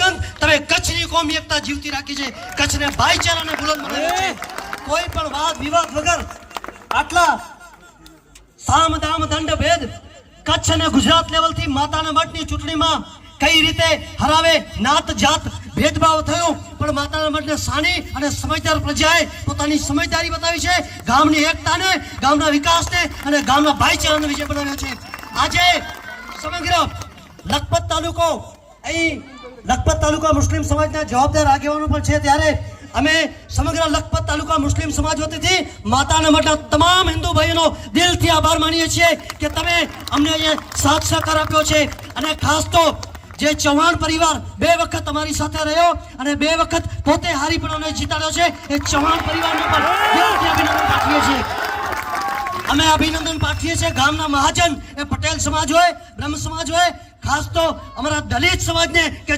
માનવતા જીવતી રાખી છે. કચ્છને ભાઈચારાને બુલંદ બનાવ્યો છે. કોઈ પણ વાદ વિવાદ વગર આટલા સામ દામ દંડ ભેદ કચ્છ અને ગુજરાત લેવલથી માતાના મઠની ચૂંટણીમાં કઈ રીતે હરાવે? નાત જાત ભેદભાવ થયો. પણ માતાના મઠને સાની અને સમજદાર પ્રજાએ પોતાની સમજદારી બતાવી છે. ગામની એકતાને ગામના વિકાસને અને ગામના ભાઈચારાને વિજય બનાવ્યો છે. આજે સમગ્ર લખપત તાલુકો અહીં લખપત તાલુકા મુસ્લિમ સમાજના જવાબદાર આગેવાનો પણ છે. ત્યારે અમે સમગ્ર લખપત તાલુકા મુસ્લિમ સમાજ વતીથી માતાના મઠના તમામ હિન્દુ ભાઈઓનો દિલથી આભાર માનીએ છીએ કે તમે અમને અહીંયા સાથ સહકાર આપ્યો છે. અને ખાસ તો જે ચૌહાણ પરિવાર બે વખત અમારી સાથે રહ્યો અને બે વખત પોતે હારી પણ અમને જીતાડ્યો છે. એ ચૌહાણ પરિવારને પણ દિલથી અભિનંદન પાઠવીએ છીએ. અમે અભિનંદન પાઠવીએ છીએ. ગામના મહાજન એ પટેલ સમાજ હોય, બ્રહ્મ સમાજ હોય ખાસ તો અમારા દલિત સમાજને કે